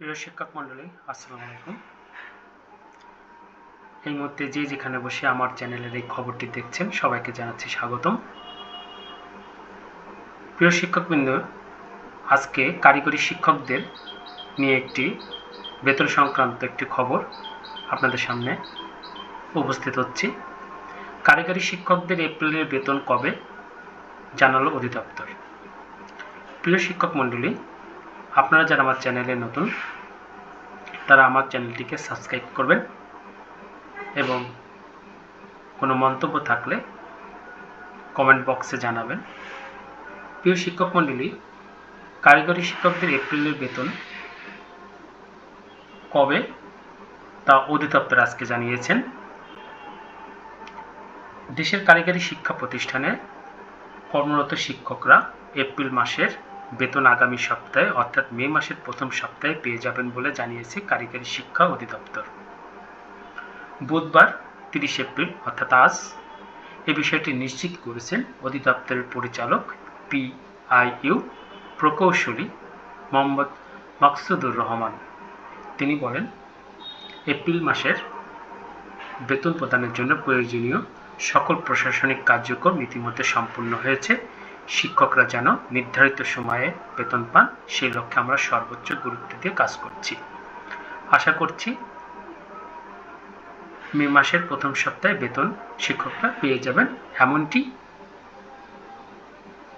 প্রিয় শিক্ষক মণ্ডলী, আসসালামু আলাইকুম। এই মুহূর্তে যে যেখানে বসে আমার চ্যানেলের এই খবরটি দেখছেন, সবাইকে জানাচ্ছি স্বাগতম। প্রিয় শিক্ষকবৃন্দ, আজকে কারিগরি শিক্ষকদের নিয়ে একটি বেতন সংক্রান্ত একটি খবর আপনাদের সামনে উপস্থিত হচ্ছি। কারিগরি শিক্ষকদের এপ্রিলের বেতন কবে? জানালো অধিদপ্তর। প্রিয় শিক্ষক মণ্ডলী আপনারা যারা আমার চ্যানেলে নতুন, তারা আমার চ্যানেলটিকে সাবস্ক্রাইব করবেন এবং কোনো মন্তব্য থাকলে কমেন্ট বক্সে জানাবেন। প্রিয় শিক্ষক মণ্ডলী, কারিগরি শিক্ষকদের এপ্রিলের বেতন কবে তা অধিদপ্তর আজকে জানিয়েছেন। দেশের কারিগরি শিক্ষা প্রতিষ্ঠানে কর্মরত শিক্ষকরা এপ্রিল মাসের বেতন আগামী সপ্তাহে, অর্থাৎ মে মাসের প্রথম সপ্তাহে পেয়ে যাবেন বলে জানিয়েছে কারিগরি শিক্ষা অধিদপ্তর। বুধবার তিরিশ এপ্রিল, অর্থাৎ আজ, এ বিষয়টি নিশ্চিত করেছেন অধিদপ্তরের পরিচালক পিআইইউ প্রকৌশলী মোহাম্মদ মাকসুদুর রহমান। তিনি বলেন, এপ্রিল মাসের বেতন প্রদানের জন্য প্রয়োজনীয় সকল প্রশাসনিক কার্যক্রম ইতিমধ্যে সম্পূর্ণ হয়েছে। শিক্ষকরা যেন নির্ধারিত সময়ে বেতন পান, সেই লক্ষ্যে আমরা সর্বোচ্চ গুরুত্ব দিয়ে কাজ করছি। আশা করছি মে মাসের প্রথম সপ্তাহে বেতন শিক্ষকরা পেয়ে যাবেন। এমনটি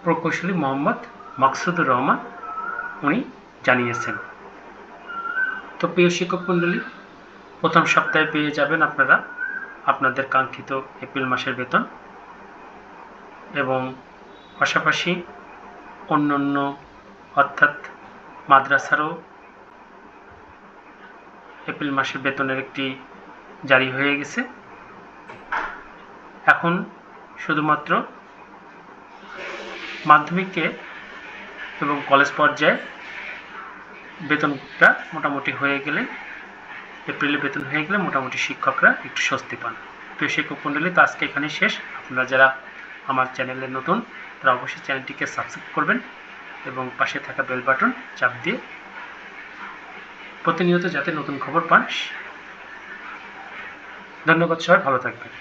প্রকৌশলী মোহাম্মদ মাকসুদুর রহমান উনি জানিয়েছেন। তো প্রিয় শিক্ষক মণ্ডলী, প্রথম সপ্তাহে পেয়ে যাবেন আপনারা আপনাদের কাঙ্ক্ষিত এপ্রিল মাসের বেতন এবং পাশাপাশি অন্য অন্য অর্থাৎ মাদ্রাসারও এপ্রিল মাসের বেতনের একটি জারি হয়ে গেছে। এখন শুধুমাত্র মাধ্যমিকে এবং কলেজ পর্যায়ে বেতনটা মোটামুটি হয়ে গেলে, এপ্রিলে বেতন হয়ে গেলে মোটামুটি শিক্ষকরা একটু স্বস্তি পান। তো শিক্ষক মণ্ডলী তো আজকে এখানে শেষ। আপনারা যারা আমার চ্যানেলে নতুন তারা অবশ্যই চ্যানেলটিকে সাবস্ক্রাইব করবেন এবং পাশে থাকা বেল বাটন চাপ দিয়ে প্রতিনিয়ত যাতে নতুন খবর পান। ধন্যবাদ সবাই, ভালো থাকবেন।